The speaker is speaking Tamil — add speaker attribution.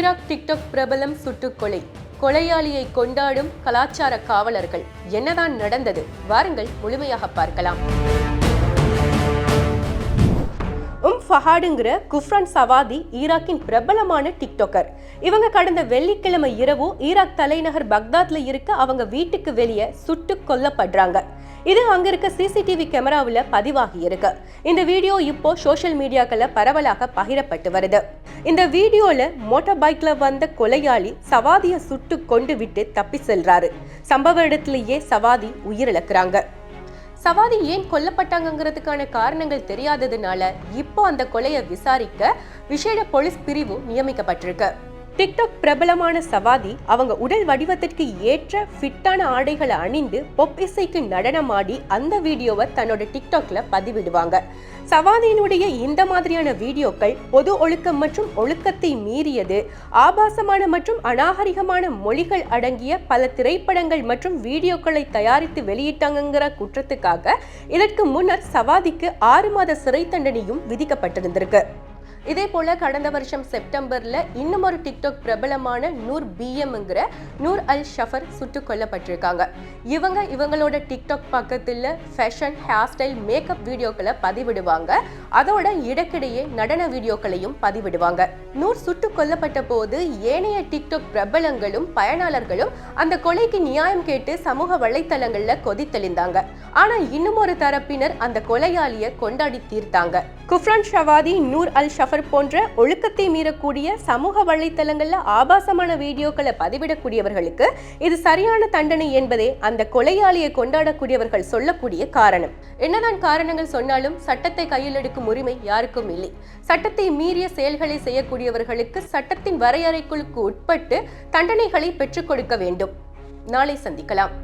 Speaker 1: ஈராக் டிக்டாக் பிரபலம் சுட்டுக்கொலை கொலையாளியை கொண்டாடும் கலாச்சார காவலர்கள். என்னதான் நடந்தது? வாருங்கள் முழுமையாக பார்க்கலாம். உம் ஃபஹாடுங்கிற குஃப்ரான் சவாதி ஈராக்கின் பிரபலமான டிக்டாக்கர். இவங்க கடந்த வெள்ளிக்கிழமை இரவு ஈராக் தலைநகர் பக்தாத்ல இருக்க அவங்க வீட்டுக்கு வெளியே சுட்டு கொல்லப்படுறாங்க. இது அங்க இருக்க சிசிடிவி கேமராவில் பதிவாகி இருக்கு. இந்த வீடியோ இப்போ சோஷியல் மீடியாக்களில் பரவலாக பகிரப்பட்டு வருது. இந்த வீடியோல மோட்டார் பைக்ல வந்த கொலையாளி சவாதியை சுட்டு கொண்டு விட்டு தப்பி செல்றாரு. சம்பவ இடத்திலேயே சவாதி உயிரிழக்கிறாங்க. சவாதி ஏன் கொல்லப்பட்டாங்கங்கிறதுக்கான காரணங்கள் தெரியாததுனால இப்போ அந்த கொலையை விசாரிக்க விசேட போலீஸ் பிரிவு நியமிக்கப்பட்டிருக்கு. டிக்டாக் பிரபலமான சவாதி அவங்க உடல் வடிவத்திற்கு ஏற்ற ஃபிட்டான ஆடைகளை அணிந்து பொப் இசைக்கு நடனமாடி அந்த வீடியோவை தன்னோட டிக்டாக்ல பதிவிடுவாங்க. சவாதியினுடைய இந்த மாதிரியான வீடியோக்கள் பொது ஒழுக்கம் மற்றும் ஒழுக்கத்தை மீறியது. ஆபாசமான மற்றும் அநாகரிகமான மொழிகள் அடங்கிய பல திரைப்படங்கள் மற்றும் வீடியோக்களை தயாரித்து வெளியிட்டாங்கங்கிற குற்றத்துக்காக இதற்கு முன்னர் சவாதிக்கு ஆறு மாத சிறை தண்டனையும் விதிக்கப்பட்டிருந்திருக்கு. இதே போல கடந்த வருஷம் செப்டம்பர்ல இன்னும் ஒரு டிக்டாக் பிரபலமான நூர் பிஎம்ங்கிற நூர் அல் ஷஃபர் சுட்டுக் கொல்லப்பட்டிருக்காங்க. இவங்க இவங்களோட டிக்டாக் பக்கத்தில் ஃபேஷன் ஹேர் ஸ்டைல் மேக்கப் வீடியோக்களை பதிவிடுவாங்க. அதோட இடக்கிடையே நடன வீடியோக்களையும் பதிவிடுவாங்க. நூர் சுட்டுக் கொல்லப்பட்ட போது ஏனைய டிக்டாக் பிரபலங்களும் பயனாளர்களும் அந்த கொலைக்கு நியாயம் கேட்டு சமூக வலைத்தளங்கள்ல கொதித்தெளிந்தாங்க ஆனா இன்னும் ஒரு தரப்பினர் அந்த கொலையாளிய கொண்டாடி தீர்த்தாங்க. குஃப்ரான் ஷவாதி நூர் அல் ஷஃபர் போன்ற ஒழுக்கத்தை மீறக்கூடிய சமூக வலைத்தளங்களில் ஆபாசமான வீடியோக்களை பதிவிடக்கூடியவர்களுக்கு இது சரியான தண்டனை என்பதே அந்த கொலையாளியை கொண்டாடக்கூடியவர்கள் சொல்லக்கூடிய காரணம். என்னதான் காரணங்கள் சொன்னாலும் சட்டத்தை கையில் எடுக்கும் உரிமை யாருக்கும் இல்லை. சட்டத்தை மீறிய செயல்களை செய்யக்கூடியவர்களுக்கு சட்டத்தின் வரையறைக்குழுக்கு உட்பட்டு தண்டனைகளை பெற்றுக் கொடுக்க வேண்டும். நாளை சந்திக்கலாம்.